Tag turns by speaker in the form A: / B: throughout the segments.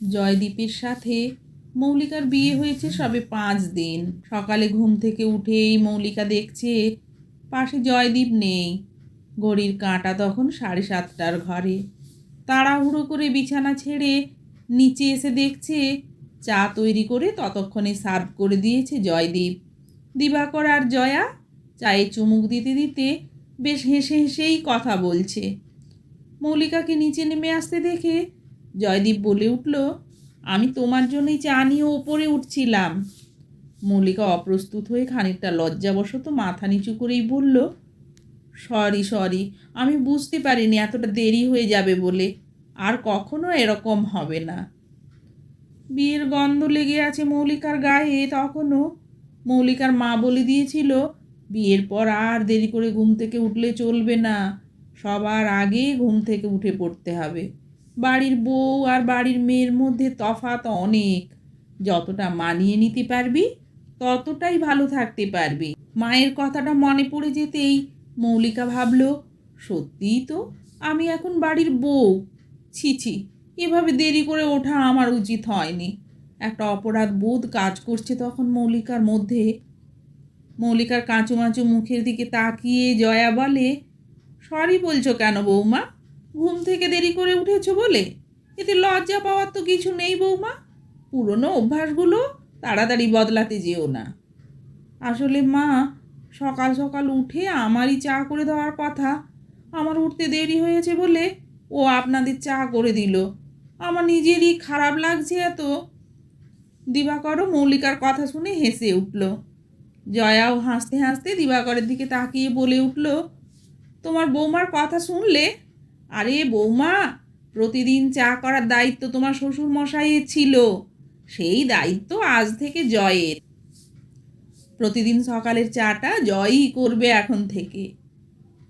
A: জয়দীপের সাথে মৌলিকার বিয়ে হয়েছে সবে পাঁচ দিন। সকালে ঘুম থেকে উঠেই মৌলিকা দেখছে পাশে জয়দীপ নেই। ঘড়ির কাঁটা তখন সাড়ে সাতটার ঘরে। তাড়াহুড়ো করে বিছানা ছেড়ে নিচে এসে দেখছে চা তৈরি করে ততক্ষণে সার্ভ করে দিয়েছে জয়দীপ। দিবাকর আর জয়া চায়ে চুমুক দিতে দিতে বেশ হেসে হেসেই কথা বলছে। মৌলিকাকে নিচে নেমে আসতে দেখে জয়দীপ বলে উঠল, আমি তোমার জন্যই চা নিয়ে ওপরে উঠছিলাম। মল্লিকা অপ্রস্তুত হয়ে খানিকটা লজ্জাবশত মাথা নিচু করেই বলল, সরি সরি, আমি বুঝতে পারিনি এতটা দেরি হয়ে যাবে বলে, আর কখনো এরকম হবে না। বিয়ের গন্ধ লেগে আছে মৌলিকার গায়ে তখনও? মৌলিকার মা বলে দিয়েছিল, বিয়ের পর আর দেরি করে ঘুম থেকে উঠলে চলবে না, সবার আগে ঘুম থেকে উঠে পড়তে হবে। বাড়ির বউ আর বাড়ির মেয়ের মধ্যে তফাৎ অনেক। যতটা মানিয়ে নিতে পারবি, ততটাই ভালো থাকতে পারবি। মায়ের কথাটা মনে পড়ে যেতেই মৌলিকা ভাবল, সত্যিই তো আমি এখন বাড়ির বউ। ছি, এভাবে দেরি করে ওঠা আমার উচিত হয়নি। একটা অপরাধ বোধ কাজ করছে তখন মৌলিকার মধ্যে। মৌলিকার কাঁচুমাচু মুখের দিকে তাকিয়ে জয়া বলে, সরি বলছো কেন বৌমা? ঘুম থেকে দেরি করে উঠেছো বলে? এতে লজ্জা পাওয়ার তো কিছু নেই বৌমা। পুরনো অভ্যাসগুলো তাড়াতাড়ি বদলাতে যেও না। আসলে মা, সকাল সকাল উঠে আমারই চা করে দেওয়ার কথা। আমার উঠতে দেরি হয়েছে বলে ও আপনাদের চা করে দিল। আমার নিজেরই খারাপ লাগছে এত। দিবাকরও মৌলিকার কথা শুনে হেসে উঠল। জয়াও হাসতে হাসতে দিবাকরের দিকে তাকিয়ে বলে উঠল, তোমার বৌমার কথা শুনলে আরে বৌমা, প্রতিদিন চা করার দায়িত্ব তোমার শ্বশুর মশাইয়ের ছিল। সেই দায়িত্ব আজ থেকে জয়ের। প্রতিদিন সকালের চাটা জয়ই করবে এখন থেকে।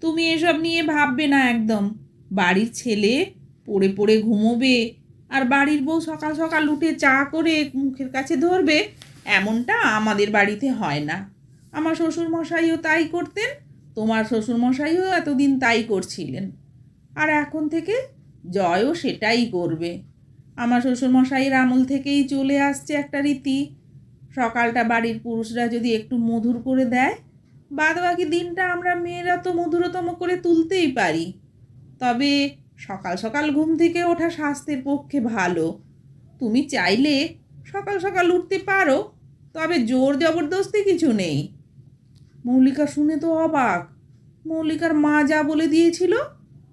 A: তুমি এসব নিয়ে ভাববে না একদম। বাড়ির ছেলে পড়ে পড়ে ঘুমোবে আর বাড়ির বউ সকাল সকাল উঠে চা করে মুখের কাছে ধরবে, এমনটা আমাদের বাড়িতে হয় না। আমার শ্বশুর মশাইও তাই করতেন, তোমার শ্বশুর মশাইও এতদিন তাই করছিলেন। আর এখন থেকে জয়ও সেটাই করবে। আমার শ্বশুর মশাইয়ের আমল থেকেই চলে আসছে একটা রীতি। সকালটা বাড়ির পুরুষরা যদি একটু মধুর করে দেয় বাদ বাকি দিনটা আমরা মেয়েরা তো মধুরতম করে তুলতেই পারি। তবে সকাল সকাল ঘুম থেকে ওঠা স্বাস্থ্যের পক্ষে ভালো। তুমি চাইলে সকাল সকাল উঠতে পারো, তবে জোর জবরদস্তি কিছু নেই। মৌলিকা শুনে তো অবাক। মৌলিকার মা যা বলে দিয়েছিল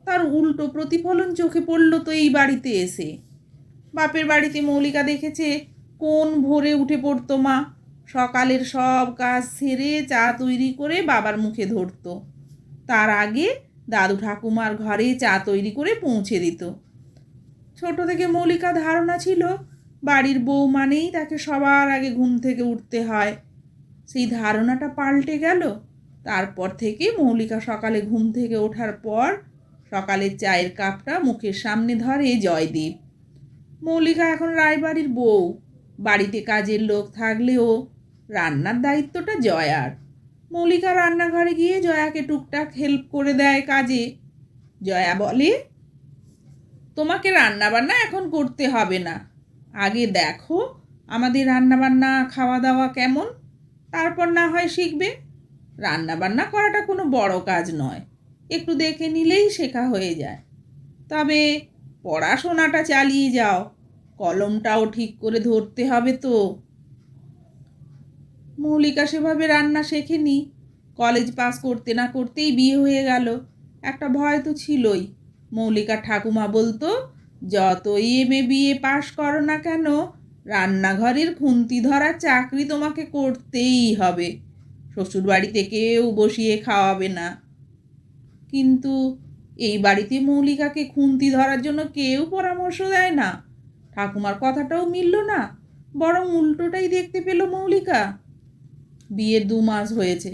A: তার উল্টো প্রতিফলন চোখে পড়ল তো এই বাড়িতে এসে। বাপের বাড়িতে মৌলিকা দেখেছে, কোন ভোরে উঠে পড়তো মা। সকালের সব কাজ সেরে চা তৈরি করে বাবার মুখে ধরতো। তার আগে দাদু ঠাকুমার ঘরে চা তৈরি করে পৌঁছে দিত। ছোট থেকে মৌলিকা ধারণা ছিল, বাড়ির বউ মানেই তাকে সবার আগে ঘুম থেকে উঠতে হয়। সেই ধারণাটা পাল্টে গেল। তারপর থেকে মৌলিকা সকালে ঘুম থেকে ওঠার পর সকালের চায়ের কাপটা মুখের সামনে ধরে জয়দীপ। মৌলিকা এখন রায়বাড়ির বউ। বাড়িতে কাজের লোক থাকলেও রান্নার দায়িত্বটা জয়ার। মৌলিকা রান্নাঘরে গিয়ে জয়াকে টুকটাক হেল্প করে দেয় কাজে। জয়া বলে, তোমাকে রান্নাবান্না এখন করতে হবে না। আগে দেখো আমাদের রান্নাবান্না খাওয়া দাওয়া কেমন? তারপর না হয় শিখবে। রান্নাবান্না করাটা কোনো বড় কাজ নয়। একটু দেখে নিলেই শেখা হয়ে যায়। তবে পড়াশোনাটা চালিয়ে যাও, কলমটাও ঠিক করে ধরতে হবে তো। মৌলিকা সেভাবে রান্না শেখেনি। কলেজ পাস করতে না করতেই বিয়ে হয়ে গেল। একটা ভয় তো ছিলই। মৌলিকা ঠাকুমা বলতো, যতই এম এ বিয়ে পাশ করো না কেন, রান্নাঘরের খুন্তি ধরা চাকরি তোমাকে করতেই হবে। শ্বশুরবাড়িতে কেউ বসিয়ে খাওয়াবে না। কিন্তু এই বাড়িতে মৌলিকাকে খুন্তি ধরার জন্য কেউ পরামর্শ দেয় না। ঠাকুমার কথাটাও মিলল না, বরং উল্টোটাই দেখতে পেল মৌলিকা। বিয়ের দু মাস হয়েছে।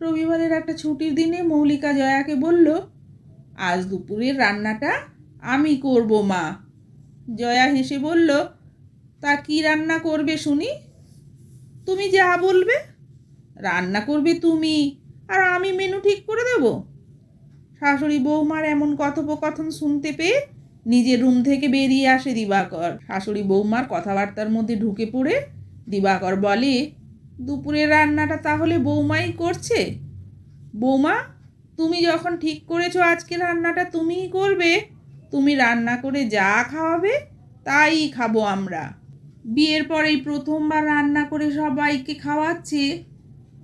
A: রবিবারের একটা ছুটির দিনে মৌলিকা জয়াকে বলল, আজ দুপুরের রান্নাটা আমি করব, মা। জয়া হেসে বলল, তা কি রান্না করবে শুনি? তুমি যা বলবে, রান্না করবে তুমি, আর আমি মেনু ঠিক করে দেব? শাশুড়ি বৌমার এমন কথোপকথন শুনতে পেয়ে নিজের রুম থেকে বেরিয়ে আসে দিবাকর। শাশুড়ি বৌমার কথাবার্তার মধ্যে ঢুকে পড়ে দিবাকর বলে, দুপুরের রান্নাটা তাহলে বৌমাই করছে? বৌমা, তুমি যখন ঠিক করেছ আজকে রান্নাটা তুমিই করবে। তুমি রান্না করে যা খাওয়াবে, তাই খাব আমরা। বিয়ের পরেই প্রথমবার রান্না করে সবাইকে খাওয়াচ্ছে।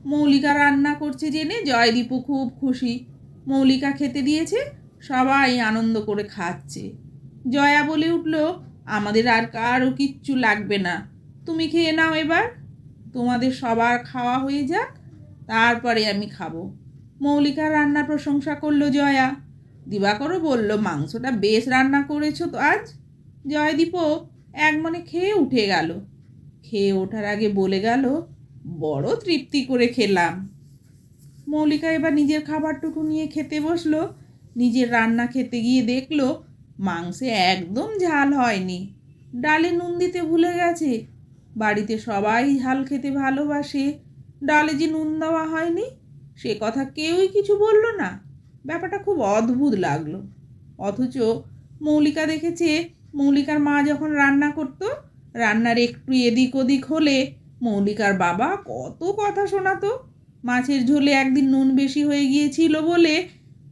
A: মৌলিকা রান্না করছে জেনে জয়দীপও খুব খুশি। মৌলিকা খেতে দিয়েছে, সবাই আনন্দ করে খাচ্ছে। জয়া বলে উঠল, আমাদের আর কারও কিচ্ছু লাগবে না। তুমি খেয়ে নাও এবার। তোমাদের সবার খাওয়া হয়ে যাক, তারপরে আমি খাব। মৌলিকা রান্না প্রশংসা করল জয়া। দিবাকরও বলল, মাংসটা বেশ রান্না করেছ তো আজ? জয়দীপও এক মনে খেয়ে উঠে গেল। খেয়ে ওঠার আগে বলে গেল, বড় তৃপ্তি করে খেলাম। মৌলিকা এবার নিজের খাবারটুকু নিয়ে খেতে বসল। নিজের রান্না খেতে গিয়ে দেখল, মাংসে একদম ঝাল হয়নি। ডালে নুন দিতে ভুলে গেছে। বাড়িতে সবাই ঝাল খেতে ভালোবাসে। ডালে যে নুন দেওয়া হয়নি, সে কথা কেউই কিছু বলল না। ব্যাপারটা খুব অদ্ভুত লাগল। অথচ মৌলিকা দেখেছে, মৌলিকার মা যখন রান্না করতো, রান্নার একটু এদিক ওদিক হলে মৌলিকার বাবা কত কথা শোনাতো। মাছের ঝোলে একদিন নুন বেশি হয়ে গিয়েছিল বলে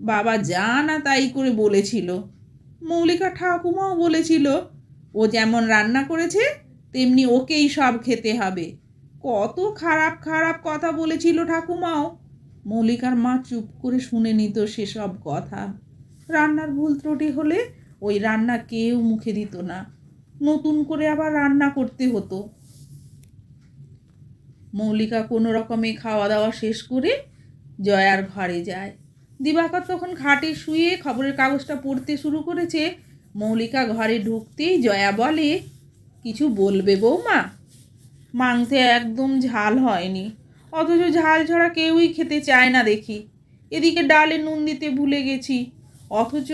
A: বাবা যা না তাই করে বলেছিল। মৌলিকা ঠাকুমাও বলেছিল, ও যেমন রান্না করেছে, তেমনি ওকেই সব খেতে হবে। কত খারাপ খারাপ কথা বলেছিল ঠাকুমাও। মৌলিকার মা চুপ করে শুনে নিত সেসব কথা। রান্নার ভুল ত্রুটি হলে ওই রান্না কেউ মুখে দিত না। নতুন করে আবার রান্না করতে হতো। মৌলিকা কোনো রকমে খাওয়া দাওয়া শেষ করে জয়ার ঘরে যায়। দিবাকর তখন খাটে শুয়ে খবরের কাগজটা পড়তে শুরু করেছে। মৌলিকা ঘরে ঢুকতেই জয়া বলে, কিছু বলবে বৌমা? মাংসে একদম ঝাল হয়নি, অথচ ঝাল ছাড়া কেউই খেতে চায় না দেখি। এদিকে ডালে নুন দিতে ভুলে গেছি, অথচ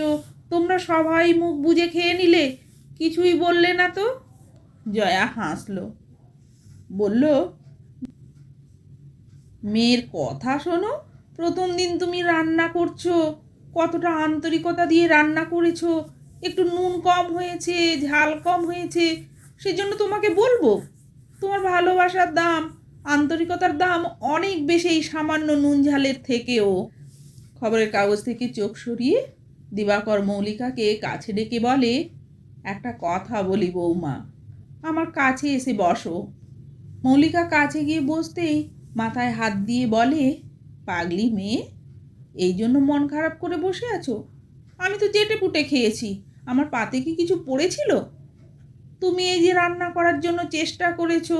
A: তোমরা সবাই মুখ বুজে খেয়ে নিলে, কিছুই বললে না তো? জয়া হাসলো। বলল মেয়ের কথা শোনো। প্রথম দিন তুমি রান্না করছ। কতটা আন্তরিকতা দিয়ে রান্না করেছ। একটু নুন কম হয়েছে, ঝাল কম হয়েছে, সেজন্য তোমাকে বলব, তোমার ভালোবাসার দাম, আন্তরিকতার দাম অনেক বেশি এই সামান্য নুন ঝালের থেকেও। খবরের কাগজ থেকে চোখ সরিয়ে দিবাকর মৌলিকাকে কাছে ডেকে বলে, একটা কথা বলি বৌমা, আমার কাছে এসে বসো। মৌলিকা কাছে গিয়ে বসতেই মাথায় হাত দিয়ে বলে, পাগলি মেয়ে, এই জন্য মন খারাপ করে বসে আছো? আমি তো চেটে পুটে খেয়েছি। আমার পাতে কি কিছু পড়েছিল? তুমি এই যে রান্না করার জন্য চেষ্টা করেছ,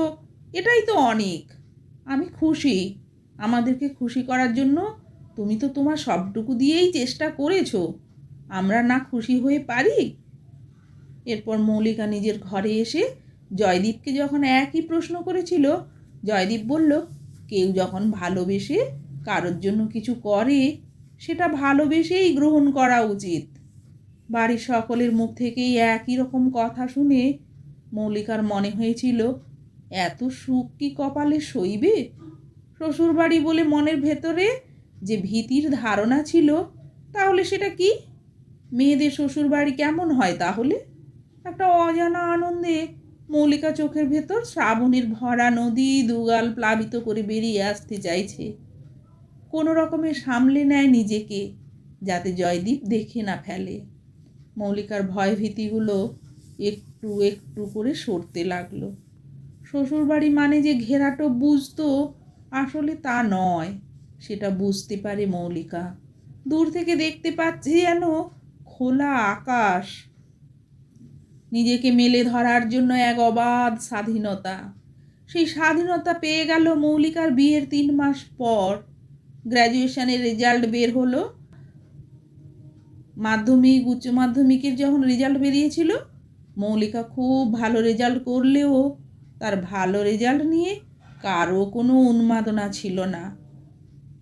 A: এটাই তো অনেক। আমি খুশি। আমাদেরকে খুশি করার জন্য তুমি তো তোমার সবটুকু দিয়েই চেষ্টা করেছ। আমরা না খুশি হয়ে পারি? এরপর মৌলিকা নিজের ঘরে এসে জয়দীপকে যখন একই প্রশ্ন করেছিল, জয়দীপ বলল কেউ যখন ভালোবেসে কারোর জন্য কিছু করে, সেটা ভালোবেসেই গ্রহণ করা উচিত। বাড়ির সকলের মুখ থেকেই একই রকম কথা শুনে মৌলিকার মনে হয়েছিল, এত সুখ কি কপালে সইবে? শ্বশুরবাড়ি বলে মনের ভেতরে যে ভীতির ধারণা ছিল, তাহলে সেটা কি? মেয়েদের শ্বশুরবাড়ি কেমন হয় তাহলে? একটা অজানা আনন্দে মৌলিকা চোখের ভেতর শ্রাবণের ভরা নদী দুগাল প্লাবিত করে বেরিয়ে আসতে চাইছে। কোনো রকমে সামলে নেয় নিজেকে, যাতে জয়দীপ দেখে না ফেলে। মৌলিকার ভয় ভীতিগুলো একটু একটু করে সরতে লাগল। শ্বশুরবাড়ি মানে যে ঘেরাটো বুঝতো, আসলে তা নয়, সেটা বুঝতে পারে মৌলিকা। দূর থেকে দেখতে পাচ্ছে যেন খোলা আকাশ। নিজেকে মেলে ধরার জন্য এক অবাধ স্বাধীনতা। সেই স্বাধীনতা পেয়ে গেল মৌলিকার বিয়ের তিন মাস পর। গ্র্যাজুয়েশনের রেজাল্ট বের হলো। মাধ্যমিক, উচ্চ মাধ্যমিকের যখন রেজাল্ট বেরিয়েছিল, মৌলিকা খুব ভালো রেজাল্ট করলেও তার ভালো রেজাল্ট নিয়ে কারও কোনো উন্মাদনা ছিল না।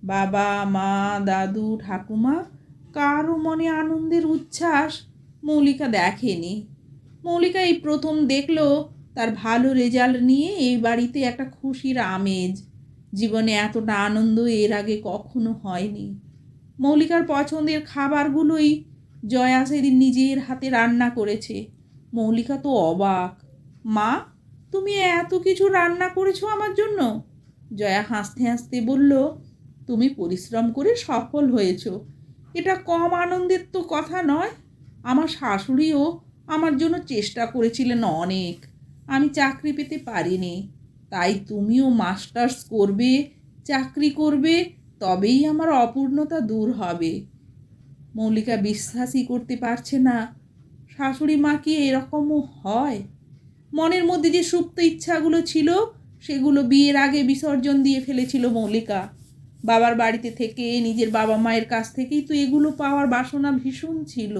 A: বাবা, মা, দাদু, ঠাকুমা, কারও মনে আনন্দের উচ্ছ্বাস মৌলিকা দেখেনি। মৌলিকা এই প্রথম দেখল তার ভালো রেজাল্ট নিয়ে এই বাড়িতে একটা খুশির আমেজ। জীবনে এতটা আনন্দ এর আগে কখনো হয়নি। মৌলিকার পছন্দের খাবারগুলোই জয়া সেদিন নিজের হাতে রান্না করেছে। মৌলিকা তো অবাক। মা, তুমি এত কিছু রান্না করেছ আমার জন্য? জয়া হাসতে হাসতে বলল, তুমি পরিশ্রম করে সফল হয়েছো। এটা কম আনন্দের তো কথা নয়। আমার শাশুড়িও আমার জন্য চেষ্টা করেছিলেন অনেক। আমি চাকরি পেতে পারিনি। তাই তুমিও মাস্টার্স করবে, চাকরি করবে, তবেই আমার অপূর্ণতা দূর হবে। মৌলিকা বিশ্বাসই করতে পারছে না। শাশুড়ি মা কি এরকমও হয়? মনের মধ্যে যে সুপ্ত ইচ্ছাগুলো ছিল, সেগুলো বিয়ের আগে বিসর্জন দিয়ে ফেলেছিল মৌলিকা বাবার বাড়িতে থেকে নিজের বাবা মায়ের কাছ থেকেই তো এগুলো পাওয়ার বাসনা ভীষণ ছিল।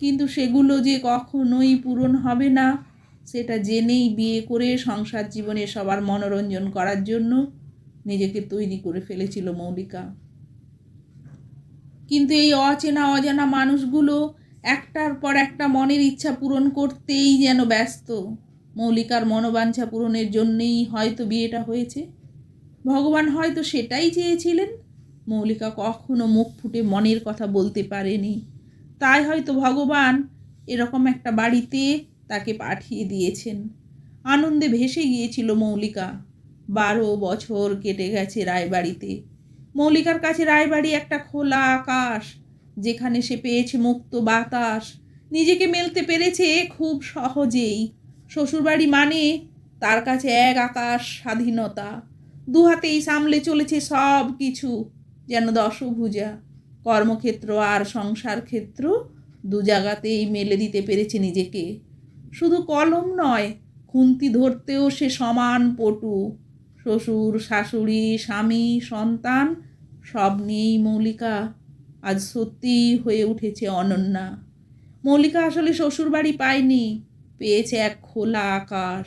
A: কিন্তু সেগুলো যে কখনোই পূরণ হবে না, সেটা জেনেই বিয়ে করে সংসার জীবনে সবার মনোরঞ্জন করার জন্য নিজেকে তৈরি করে ফেলেছিল মৌলিকা। কিন্তু এই অচেনা অজানা মানুষগুলো একটার পর একটা মনের ইচ্ছা পূরণ করতেই যেন ব্যস্ত। মৌলিকার মনোবাঞ্ছা পূরণের জন্যেই হয়তো বিয়েটা হয়েছে। ভগবান হয়তো সেটাই চেয়েছিলেন। মৌলিকা কখনো মুখ ফুটে মনের কথা বলতে পারেনি। তাই হয়তো ভগবান এরকম একটা বাড়িতে তাকে পাঠিয়ে দিয়েছেন। আনন্দে ভেসে গিয়েছিল মৌলিকা। বারো বছর কেটে গেছে রায়বাড়িতে। মৌলিকার কাছে রায়বাড়ি একটা খোলা আকাশ, যেখানে সে পেয়েছে মুক্ত বাতাস। নিজেকে মেলতে পেরেছে খুব সহজেই। শ্বশুরবাড়ি মানে তার কাছে এক আকাশ স্বাধীনতা। দু হাতেই সামলে চলেছে সব কিছু যেন দশভুজা। কর্মক্ষেত্র আর সংসার ক্ষেত্র দু জায়গাতেই মেলে দিতে পেরেছে নিজেকে। শুধু কলম নয়, খুন্তি ধরতেও সে সমান পটু। শ্বশুর, শাশুড়ি, স্বামী, সন্তান, সব নিয়েই মৌলিকা। আজ সত্যিই হয়ে উঠেছে অনন্যা। মৌলিকা আসলে শ্বশুরবাড়ি পায়নি, পেয়েছে এক খোলা আকাশ।